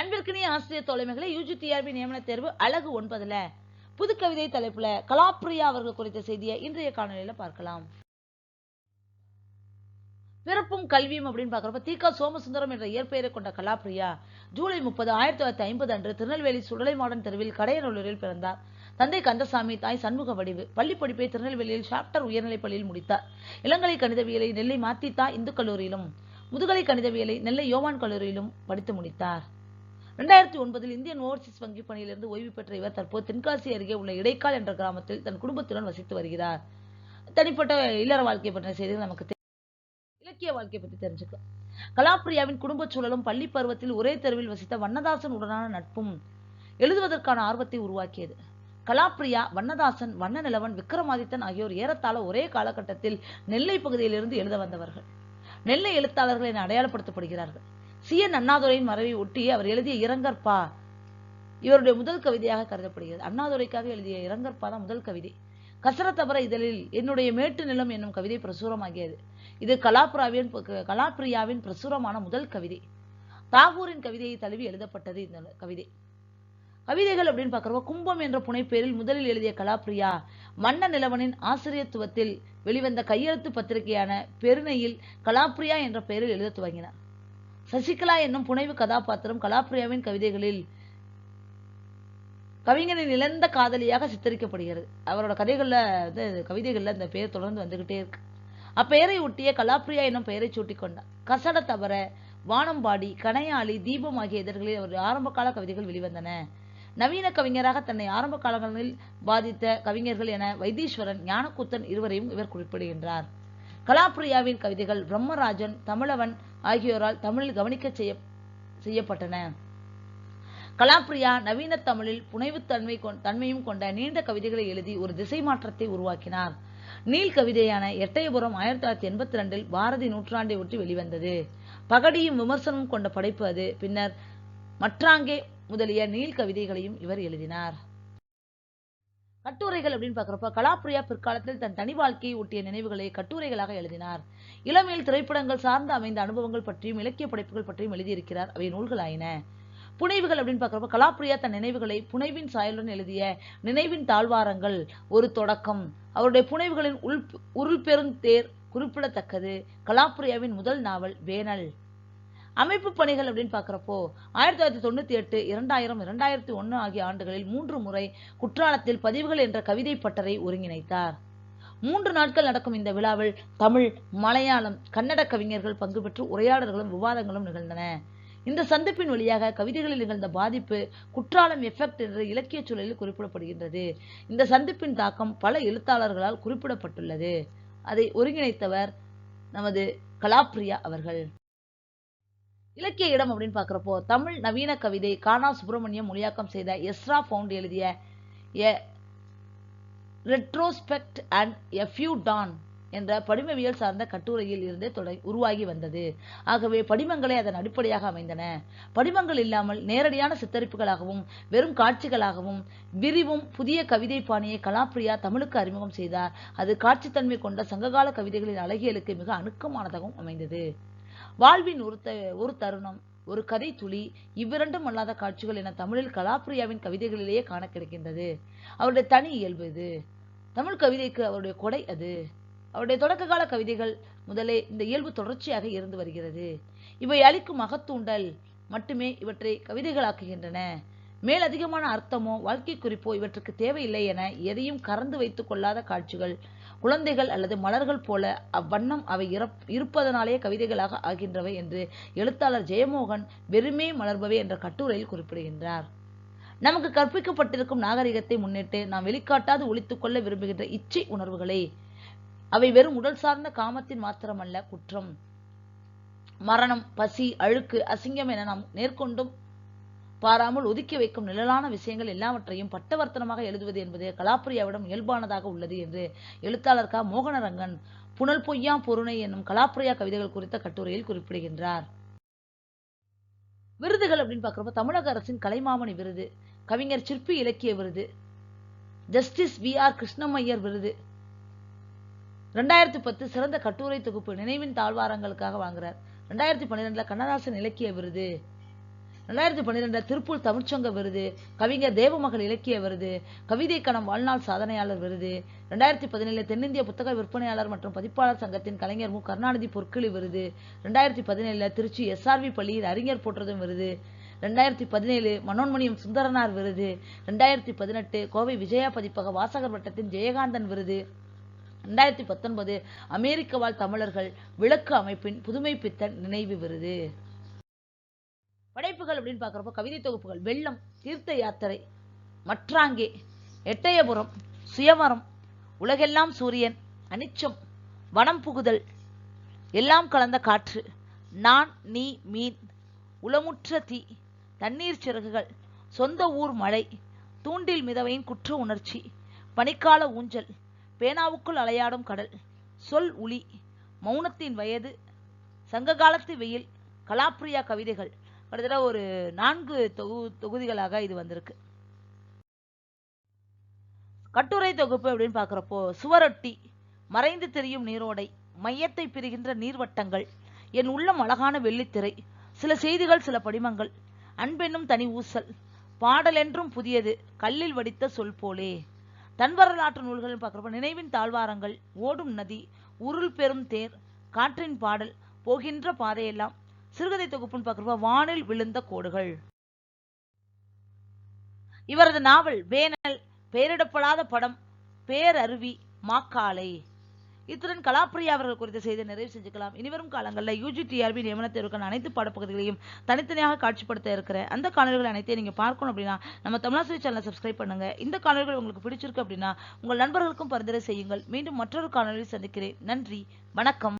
அன்பிற்கினிய ஆசிரியர் தோழமைகளை யூஜிடிஆர்பி நியமன தேர்வு அழகு ஒன்பதுல. புதுக்கவிதை தலைப்புல கலாப்ரியா அவர்கள் குறித்த செய்தியை இன்றைய காணொலியில பார்க்கலாம். பிறப்பும் கல்வியும் அப்படின்னு பார்க்குறப்ப தீகா சோமசுந்தரம் என்ற இயற்பெயரை கொண்ட கலாப்ரியா ஜூலை முப்பது ஆயிரத்தி தொள்ளாயிரத்தி ஐம்பது அன்று திருநெல்வேலி சுடலைமாடன் தெருவில் கடையநல்லூரில் பிறந்தார். தந்தை கந்தசாமி தாய் சண்முக வடிவு. பள்ளி படிப்பை திருநெல்வேலியில் ஷாப்டர் உயர்நிலைப் பள்ளியில் முடித்தார். இளங்கலை கணிதவியலை நெல்லை மாத்தித்தா இந்து கல்லூரியிலும் முதுகலை கணிதவியலை நெல்லை யோவான் கல்லூரியிலும் படித்து முடித்தார். ரெண்டாயிரத்தி ஒன்பதில் இந்தியன் ஓவர்சீஸ் வங்கி பணியிலிருந்து ஓய்வு பெற்ற இவர் தற்போது தென்காசி அருகே உள்ள இடைக்கால் என்ற கிராமத்தில் தன் குடும்பத்துடன் வசித்து வருகிறார். தனிப்பட்ட இல்லற வாழ்க்கை பற்றிய செய்திகள் நமக்கு இலக்கிய வாழ்க்கை பற்றி தெரிஞ்சுக்கலாம். கலாப்ரியாவின் குடும்பச் சூழலும் பள்ளி பருவத்தில் ஒரே தெருவில் வசித்த வண்ணதாசன் உடனான நட்பும் எழுதுவதற்கான ஆர்வத்தை உருவாக்கியது. கலாப்ரியா வண்ணதாசன் வண்ண நிலவன் விக்ரமாதித்தன் ஆகியோர் ஏறத்தாழ ஒரே காலகட்டத்தில் நெல்லை பகுதியிலிருந்து எழுத வந்தவர்கள். நெல்லை எழுத்தாளர்கள் என அடையாளப்படுத்தப்படுகிறார்கள். சி என் அண்ணாதுரையின் மறைவை ஒட்டி அவர் எழுதிய இரங்கற்பா இவருடைய முதல் கவிதையாக கருதப்படுகிறது. அண்ணாதுரைக்காக எழுதிய இரங்கற்பா தான் முதல் கவிதை. கசரத்தபர இதழில் என்னுடைய மேட்டு நிலம் என்னும் கவிதை பிரசுரமாகியது. இது கலாப்ராவின் கலாப்ரியாவின் பிரசுரமான முதல் கவிதை. தாகூரின் கவிதையை தழுவி எழுதப்பட்டது இந்த கவிதை. கவிதைகள் அப்படின்னு பார்க்குறப்ப கும்பம் என்ற புனைப்பேரில் முதலில் எழுதிய கலாப்ரியா மன்ன நிலவனின் ஆசிரியத்துவத்தில் வெளிவந்த கையெழுத்து பத்திரிகையான பெருணையில் கலாப்ரியா என்ற பெயரில் எழுத துவங்கினார். சசிகலா என்னும் புனைவு கதாபாத்திரம் கலாப்ரியாவின் கவிதைகளில் கவிஞரின் இழந்த காதலியாக சித்தரிக்கப்படுகிறது. அவரோட கதைகள்ல வந்து கவிதைகள்ல அந்த பெயர் தொடர்ந்து வந்துகிட்டே இருக்கு. அப்பெயரை ஒட்டிய கலாப்ரியா என்னும் பெயரை சூட்டிக்கொண்டார் கசட தவற வானம்பாடி கணையாளி தீபம் ஆகிய இதழ்களில் அவருடைய ஆரம்பகால கவிதைகள் வெளிவந்தன. நவீன கவிஞராக தன்னை ஆரம்ப காலங்களில் பாதித்த கவிஞர்கள் என வைத்தீஸ்வரன் ஞானக்கூத்தன் இருவரையும் இவர் குறிப்பிடுகின்றார். கலாப்ரியாவின் கவிதைகள் பிரம்மராஜன் தமிழவன் ஆகியோரால் தமிழில் கவனிக்க செய்ய செய்யப்பட்டன. கலாப்ரியா நவீன தமிழில் புனைவுத்தன்மை தன்மையும் கொண்ட நீண்ட கவிதைகளை எழுதி ஒரு திசை மாற்றத்தை உருவாக்கினார். நீல் கவிதையான எட்டயபுரம் ஆயிரத்தி தொள்ளாயிரத்தி எண்பத்தி ரெண்டில் பாரதி நூற்றாண்டை ஒட்டி வெளிவந்தது. பகடியும் விமர்சனமும் கொண்ட படைப்பு அது. பின்னர் மற்றாங்கே முதலிய நீல் கவிதைகளையும் இவர் எழுதினார். கட்டுரைகள் அப்படின்னு பார்க்குறப்ப கலாப்ரியா பிற்காலத்தில் தன் தனி வாழ்க்கையை ஒட்டிய நினைவுகளை கட்டுரைகளாக எழுதினார். இளமையில் திரைப்படங்கள் சார்ந்து அமைந்த அனுபவங்கள் பற்றியும் இலக்கிய படைப்புகள் பற்றியும் எழுதியிருக்கிறார். அவை நூல்களாயின புனைவுகள் அப்படின்னு பார்க்குறப்ப கலாப்ரியா தன் நினைவுகளை புனைவின் சாயலுடன் எழுதிய நினைவின் தாழ்வாரங்கள் ஒரு தொடக்கம். அவருடைய புனைவுகளின் உள் உருள் பெருந்தேர் குறிப்பிடத்தக்கது. கலாப்ரியாவின் முதல் நாவல் வேனல் அமைப்பு பணிகள் அப்படின்னு பார்க்குறப்போ ஆயிரத்தி தொள்ளாயிரத்தி தொண்ணூத்தி எட்டு இரண்டாயிரம் இரண்டாயிரத்தி ஒன்று ஆகிய ஆண்டுகளில் மூன்று முறை குற்றாலத்தில் பதிவுகள் என்ற கவிதை பட்டறை ஒருங்கிணைத்தார். மூன்று நாட்கள் நடக்கும் இந்த விழாவில் தமிழ் மலையாளம் கன்னட கவிஞர்கள் பங்கு பெற்று உரையாடல்களும் விவாதங்களும் நிகழ்ந்தன. இந்த சந்திப்பின் வழியாக கவிதைகளில் நிகழ்ந்த பாதிப்பு குற்றாலம் எஃபெக்ட் என்ற இலக்கிய சூழலில் குறிப்பிடப்படுகின்றது. இந்த சந்திப்பின் தாக்கம் பல எழுத்தாளர்களால் குறிப்பிடப்பட்டுள்ளது. அதை ஒருங்கிணைத்தவர் நமது கலாப்ரியா அவர்கள். இலக்கிய இடம் அப்படின்னு பார்க்குறப்போ தமிழ் நவீன கவிதை கானா சுப்பிரமணியம் மொழியாக்கம் செய்த எஸ்ரா ஃபவுண்ட் எழுதிய a retrospect and a few don'ts என்ற படிமவியல் சார்ந்த கட்டுரையில் இருந்து தொடை உருவாகி வந்தது. ஆகவே படிமங்களே அதன் அடிப்படையாக அமைந்தன. படிமங்கள் இல்லாமல் நேரடியான சித்தரிப்புகளாகவும் வெறும் காட்சிகளாகவும் விரிவும் புதிய கவிதை பாணியை கலாப்பிரியா தமிழுக்கு அறிமுகம் செய்தார். அது காட்சித்தன்மை கொண்ட சங்ககால கவிதைகளின் அழகியலுக்கு மிக அணுக்கமானதாகவும் அமைந்தது. வாழ்வின் ஒரு த ஒரு தருணம் ஒரு கதை துளி இவ்விரண்டும் அல்லாத காட்சிகள் என தமிழில் கலாப்ரியாவின் கவிதைகளிலேயே காண கிடைக்கின்றது. அவருடைய தனி இயல்பு இது. தமிழ் கவிதைக்கு அவருடைய கொடை அது. அவருடைய தொடக்க கால கவிதைகள் முதலே இந்த இயல்பு தொடர்ச்சியாக இருந்து வருகிறது. இவை அளிக்கும் அகத்தூண்டல் மட்டுமே இவற்றை கவிதைகளாக்குகின்றன. மேலதிகமான அர்த்தமோ வாழ்க்கை குறிப்போ இவற்றுக்கு தேவையில்லை என எதையும் கறந்து வைத்துக் கொள்ளாத காட்சிகள் குழந்தைகள் அல்லது மலர்கள் போல அவ்வண்ணம் அவை இறப்- இருப்பதனாலே கவிதைகளாக ஆகின்றவை என்று எழுத்தாளர் ஜெயமோகன் வெறுமே மலர்பவை என்ற கட்டுரையில் குறிப்பிடுகின்றார். நமக்கு கற்பிக்கப்பட்டிருக்கும் நாகரிகத்தை முன்னிட்டு நாம் வெளிக்காட்டாது ஒழித்துக் கொள்ள விரும்புகின்ற இச்சை உணர்வுகளை. அவை வெறும் உடல் சார்ந்த காமத்தின் மாத்திரமல்ல குற்றம். மரணம் பசி அழுக்கு அசிங்கம் என நாம் நேர்கொண்டும் பாராமல் ஒதுக்கி வைக்கும் நிழலான விஷயங்கள் எல்லாவற்றையும் பட்டவர்த்தனமாக எழுதுவது என்பது கலாப்ரியாவிடம் இயல்பானதாக உள்ளது என்று எழுத்தாளர் க. மோகனரங்கன் புனல் பொய்யா பொருணை என்னும் கலாப்ரியா கவிதைகள் குறித்த கட்டுரையில் குறிப்பிடுகின்றார். விருதுகள் அப்படின்னு பார்க்குறப்ப தமிழக அரசின் கலைமாமணி விருது கவிஞர் சிற்பி இலக்கிய விருது ஜஸ்டிஸ் வி. ஆர். கிருஷ்ணமையர் விருது. ரெண்டாயிரத்தி பத்து சிறந்த கட்டுரை தொகுப்பு நினைவின் தாழ்வாரங்களுக்காக வாங்குறார். ரெண்டாயிரத்தி பன்னிரெண்டுல கண்ணதாசன் இலக்கிய விருது. ரெண்டாயிரத்தி பன்னிரெண்டு திருப்பூர் தமிழ்ச்சங்க விருது. கவிஞர் தேவமகள் இலக்கிய விருது. கவிதை கணம் வாழ்நாள் சாதனையாளர் விருது. ரெண்டாயிரத்தி பதினேழு தென்னிந்திய புத்தக விற்பனையாளர் மற்றும் பதிப்பாளர் சங்கத்தின் கலைஞர் மு. கருணாநிதி பொற்கிளி விருது. ரெண்டாயிரத்தி பதினேழுல திருச்சி எஸ்ஆர்வி பள்ளியில் அறிஞர் போற்றதும் விருது. ரெண்டாயிரத்தி பதினேழு மனோன்மணியம் சுந்தரனார் விருது. ரெண்டாயிரத்தி பதினெட்டு கோவை விஜயா பதிப்பக வாசகர் வட்டத்தின் ஜெயகாந்தன் விருது. ரெண்டாயிரத்தி பத்தொன்பது அமெரிக்க வாழ் தமிழர்கள் விளக்கு அமைப்பின் புதுமை பித்தன் நினைவு விருது. படைப்புகள் அப்படின்னு பார்க்குறப்போ கவிதை தொகுப்புகள். வெள்ளம் தீர்த்த யாத்திரை மற்றாங்கே எட்டயபுரம் சுயவரம் உலகெல்லாம் சூரியன் அனிச்சம் வனம் புகுதல் எல்லாம் கலந்த காற்று நான் நீ மீன் உளமுற்ற தீ தண்ணீர் சிறகுகள் சொந்த ஊர் மழை தூண்டில் மிதவையின் குற்ற உணர்ச்சி பனிக்கால ஊஞ்சல் பேனாவுக்குள் அலையாடும் கடல் சொல் உளி மௌனத்தின் வயது சங்ககாலத்து வெயில் கலாப்ரியா கவிதைகள் கிட்டத்தட்ட ஒரு நான்கு தொகு தொகுதிகளாக இது வந்திருக்கு. கட்டுரை தொகுப்பு அப்படின்னு பார்க்குறப்போ சுவரொட்டி மறைந்து தெரியும் நீரோடை மையத்தை பிரிகின்ற நீர்வட்டங்கள் என் உள்ளம் அழகான வெள்ளித்திரை சில செய்திகள் சில படிமங்கள் அன்பென்னும் தனி ஊசல் பாடலென்றும் புதியது கல்லில் வடித்த சொல் போலே. தன் வரலாற்று நூல்கள் பார்க்குறப்ப நினைவின் தாழ்வாரங்கள் ஓடும் நதி உருள் பெரும் தேர் காற்றின் பாடல் போகின்ற பாதையெல்லாம் சிறுகதை தொகுப்புன்னு பார்க்குறப்ப வானில் விழுந்த கோடுகள். இவரது நாவல் வேனல் பெயரிடப்படாத படம் பேரருவி மாக்காலை. இத்துடன் கலாப்பிரியா அவர்கள் குறித்த செய்தி நிறைவு செஞ்சுக்கலாம். இனிவரும் காலங்களில் யூஜி டிஆர்பி நியமன தேர்வுக்கான அனைத்து பாடப்பகுதிகளையும் தனித்தனியாக காட்சிப்படுத்த இருக்கிற அந்த காணொலிகள் அனைத்தையும் நீங்க பார்க்கணும் அப்படின்னா நம்ம தமிழாசிரி சேனலை சப்ஸ்கிரைப் பண்ணுங்க. இந்த காணொலிகள் உங்களுக்கு பிடிச்சிருக்கு அப்படின்னா உங்கள் நண்பர்களுக்கும் பரிந்துரை செய்யுங்கள். மீண்டும் மற்றொரு காணொலியில் சந்திக்கிறேன். நன்றி. வணக்கம்.